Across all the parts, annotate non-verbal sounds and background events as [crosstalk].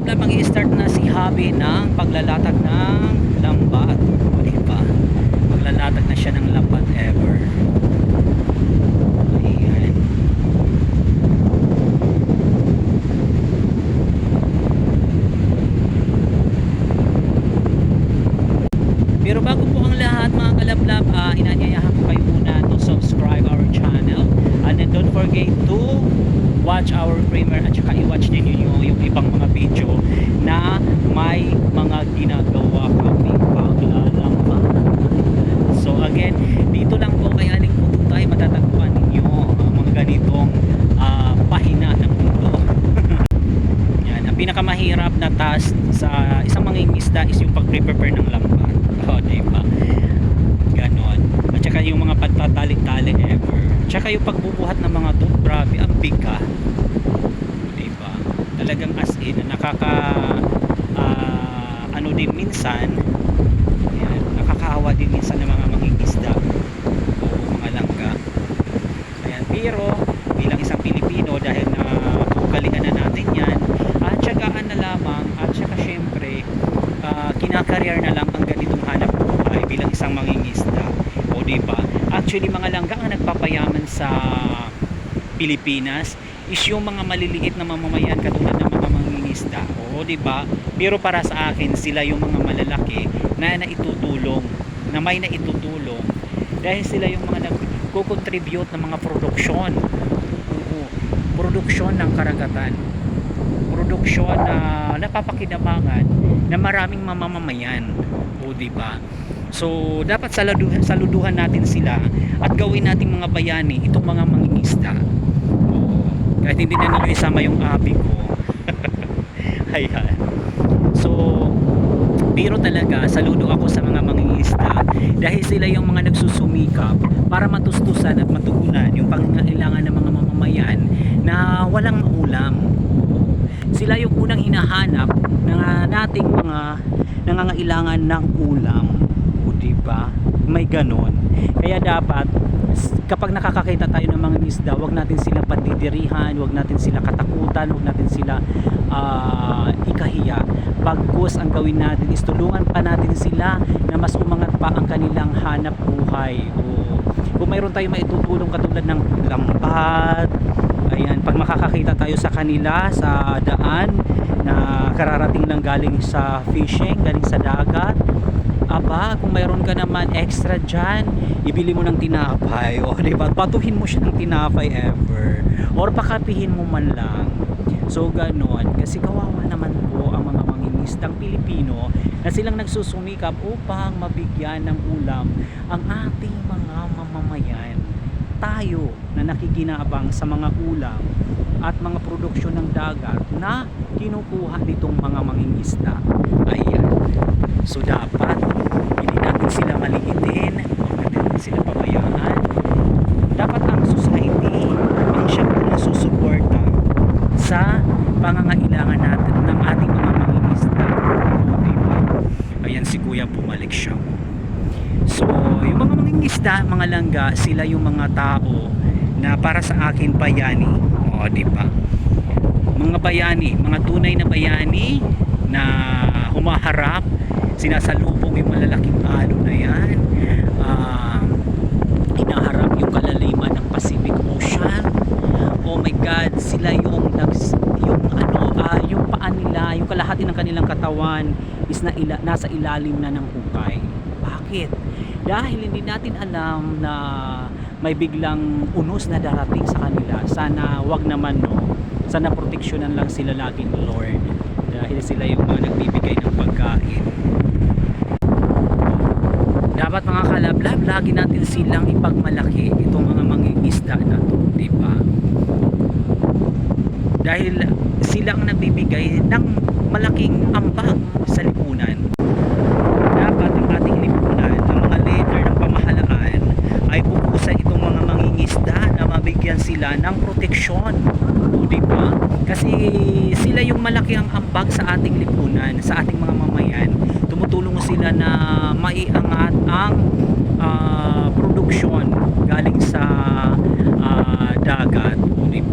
mag start na si Habi ng paglalatag ng lambat. O, diba? Maglalatag na siya ng lambat ever. Ayan. Pero bago po ang lahat mga kalablab, uh, inanyayahan ko kayo muna to subscribe our channel. And then don't forget to watch our premiere at saka i-watch din yun yung ibang mga video na may mga ginagawa kami paglalamba. So again, dito lang po kay Aling Puto tayo matatagpuan ninyo ang mga ganitong ah, pahina ng mundo. [laughs] Yan, ang pinakamahirap na task sa isang mangingisda is yung pag-prepare ng lambat. [laughs] O, di ba? Ganon. At saka yung mga pagtatali-tali ever. Tsaka yung pagbubuhat ng mga to, grabe, ang ba? Talagang as in, nakaka ah, ano din minsan, yan, nakakaawa din minsan ng mga mangingisda o mga langga. Ayan, pero bilang isang Pilipino dahil na ugalian na natin yan, at syagaan na lamang at saka syempre ah, kinakaryar na lang ang ganitong hanap buhay bilang isang mangingisda. O ba? Actually mga langga ang nagpapayaman sa Pilipinas is yung mga maliliit na mamamayan katulad ng mga mangingisda. O di ba? Pero para sa akin sila yung mga malalaki na naitutulong, na may naitutulong dahil sila yung mga nagko-contribute ng mga produksyon. Oo, produksyon ng karagatan. Produksyon na napapakinabangan na maraming mamamayan. O di ba? So, dapat saluduhan, saluduhan natin sila at gawin natin mga bayani itong mga mangingisda. Kahit hindi na nila isama yung abi ko. [laughs] Ayan. So, pero talaga, saludo ako sa mga mangingisda dahil sila yung mga nagsusumikap para matustusan at matugunan yung pangangailangan ng mga mamamayan na walang maulam. Sila yung unang hinahanap ng nating mga nangangailangan ng ulam. O diba? May ganon. Kaya dapat kapag nakakakita tayo ng mga isda, wag natin sila pandidirihan, wag natin sila katakutan, wag natin sila ah, ikahiya. Bagkus ang gawin natin is tulungan pa natin sila na mas umangat pa ang kanilang hanap buhay. O, kung mayroon tayong maitutulong katulad ng lambat, ayan, pag makakakita tayo sa kanila sa daan na kararating lang galing sa fishing, galing sa dagat, aba, kung mayroon ka naman extra dyan, ibili mo ng tinapay, o ba? Patuhin mo siya ng tinapay ever, or pakapihin mo man lang. So, ganon. Kasi kawawa naman po ang mga mangingisdang Pilipino na silang nagsusumikap upang mabigyan ng ulam ang ating mga mamamayan. Tayo na nakikinabang sa mga ulam at mga produksyon ng dagat na kinukuha nitong mga mangingisda. Ayan. So, dapat hindi natin sila maliitin, huwag natin sila pabayaan. Dapat ang society ang siya na susuporta sa pangangailangan natin ng ating mga mangingisda. O, diba? Ayan si Kuya bumalik siya. So, yung mga mangingisda, mga langga, sila yung mga tao na para sa akin bayani. O, di ba? Mga bayani, mga tunay na bayani na humaharap, sinasalubong yung malalaking alo na yan. Ah, hinaharap yung kalaliman ng Pacific Ocean. Oh my God, sila yung nags, yung ano, ah, yung paa nila, yung kalahati ng kanilang katawan is na ila, nasa ilalim na ng hukay. Bakit? Dahil hindi natin alam na may biglang unos na darating sa kanila. Sana wag naman no. Sana proteksyonan lang sila lagi ng Lord. Dahil sila yung mga nagbibigay ng pagkain. Dapat mga kalablab, lagi natin silang ipagmalaki itong mga mangingisda na to, di ba? Dahil sila ang nagbibigay ng malaking ambag sa lipunan. sila ng proteksyon. O di? Kasi sila yung malaki ang ambag sa ating lipunan, sa ating mga mamayan. Tumutulong sila na maiangat ang uh, produksyon galing sa uh, dagat. O di?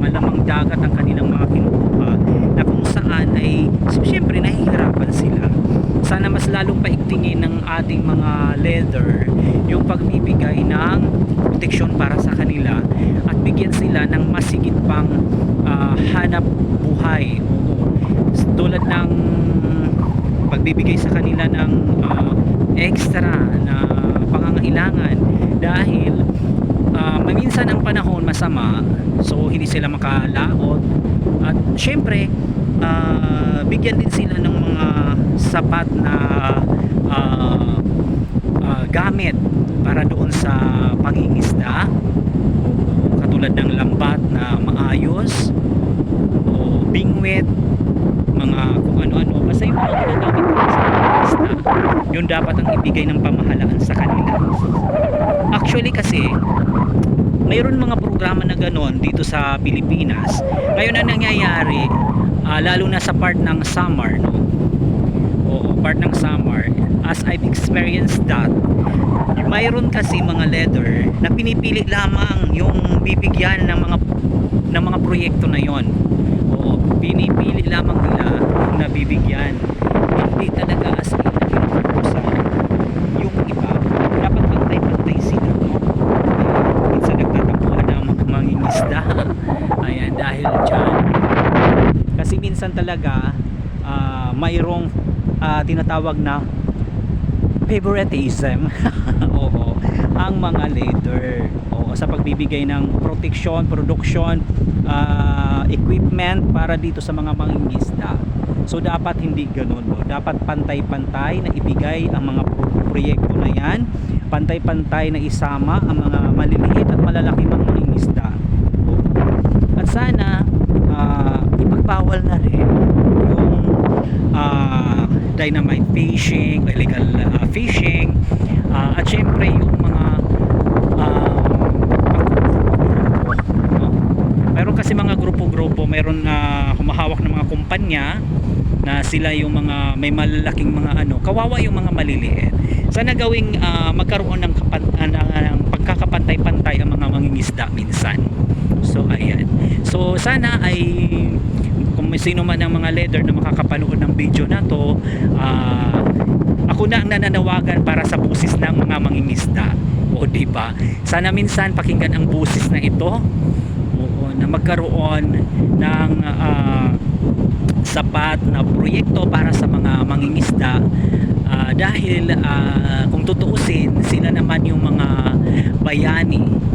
Malamang dagat ang kanilang mga kinukuha na kung saan ay siyempre nahihirapan sila sana mas lalong paigtingin ng ating mga leather yung pagbibigay ng proteksyon para sa kanila at bigyan sila ng masigit pang ah, hanap buhay. Tulad ng pagbibigay sa kanila ng ah, extra na pangangailangan dahil ah, maminsan ang panahon masama so hindi sila makalaot at syempre ah, bigyan din sila ng mga sapat na ah, ah, gamit para doon sa pangingisda. O katulad ng lambat na maayos o bingwit mga kung ano-ano. Basta yung mga ginagamit sa pangingisda yun dapat ang ibigay ng pamahalaan sa kanila. Actually kasi mayroon mga programa na ganon dito sa Pilipinas. Ngayon ang nangyayari ah, lalo na sa part ng summer no? Oo part ng summer as I've experienced that mayroon kasi mga leather na pinipili lamang yung bibigyan ng mga ng mga proyekto na yon oo pinipili lamang nila yung nabibigyan. Hindi talaga as yung iba dapat pantay-pantay sila no? Minsan nagtatapuan ng mga mangingisda. [laughs] Ayan dahil dyan. Kasi minsan talaga ah, mayroong ah, tinatawag na favoritism [laughs] ang mga leader oo sa pagbibigay ng protection production ah, equipment para dito sa mga mangingisda. So dapat hindi ganun no? dapat pantay-pantay na ibigay ang mga pro- proyekto na yan. Pantay-pantay na isama ang mga maliliit at malalaki mga mangingisda. At sana ah, ipagbawal na rin yung ah, dynamite fishing, illegal ah, fishing, ah, at syempre yung mga ah, pag-grupo-grupo, no? Meron kasi mga meron na humahawak ng mga kumpanya na sila yung mga may malalaking mga ano, kawawa yung mga maliliit. Sana gawing ah, magkaroon ng, kapan, ah, ng, pagkakapantay-pantay ang mga mangingisda minsan. So ayan. So sana ay kung may sino man ang mga leader na makakapanood ng video na to, ah, ako na ang nananawagan para sa busis ng mga mangingisda. O di ba? Sana minsan pakinggan ang busis na ito. Oo, na magkaroon ng ah, sapat na proyekto para sa mga mangingisda. Ah, dahil ah, kung tutuusin sila naman yung mga bayani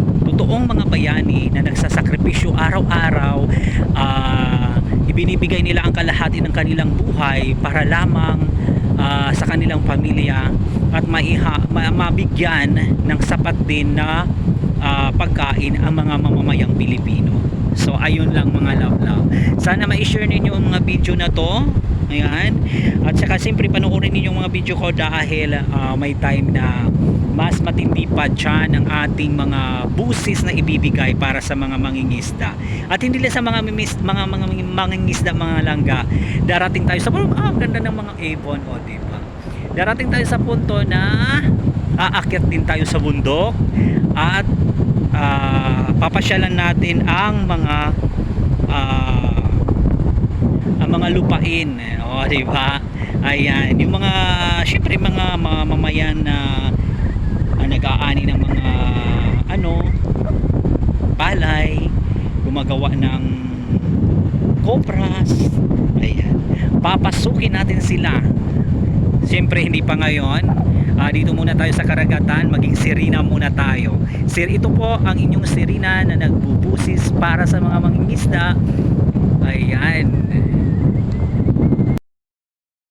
totoong mga bayani na nagsasakripisyo araw-araw ah, ibinibigay nila ang kalahati ng kanilang buhay para lamang ah, sa kanilang pamilya at maiha, ma- mabigyan ng sapat din na ah, pagkain ang mga mamamayang Pilipino so ayun lang mga love love sana ma-share ninyo ang mga video na to Ayan. At saka siyempre panoorin ninyo yung mga video ko dahil ah, may time na mas matindi pa dyan ang ating mga busis na ibibigay para sa mga mangingisda. At hindi lang sa mga mimis, mga mga mangingisda mga langga. Darating tayo sa ah, ang ganda ng mga ibon o di ba? Darating tayo sa punto na aakyat din tayo sa bundok at ah, papasyalan natin ang mga ah, ang mga lupain o di ba? Ayan yung mga syempre mga mamamayan na na nag-aani ng mga ano palay gumagawa ng kopras ayan. Papasukin natin sila. Syempre hindi pa ngayon Ah, dito muna tayo sa karagatan. Maging sirina muna tayo. Sir ito po ang inyong sirina na nagbubusis para sa mga mangingisda. Ayan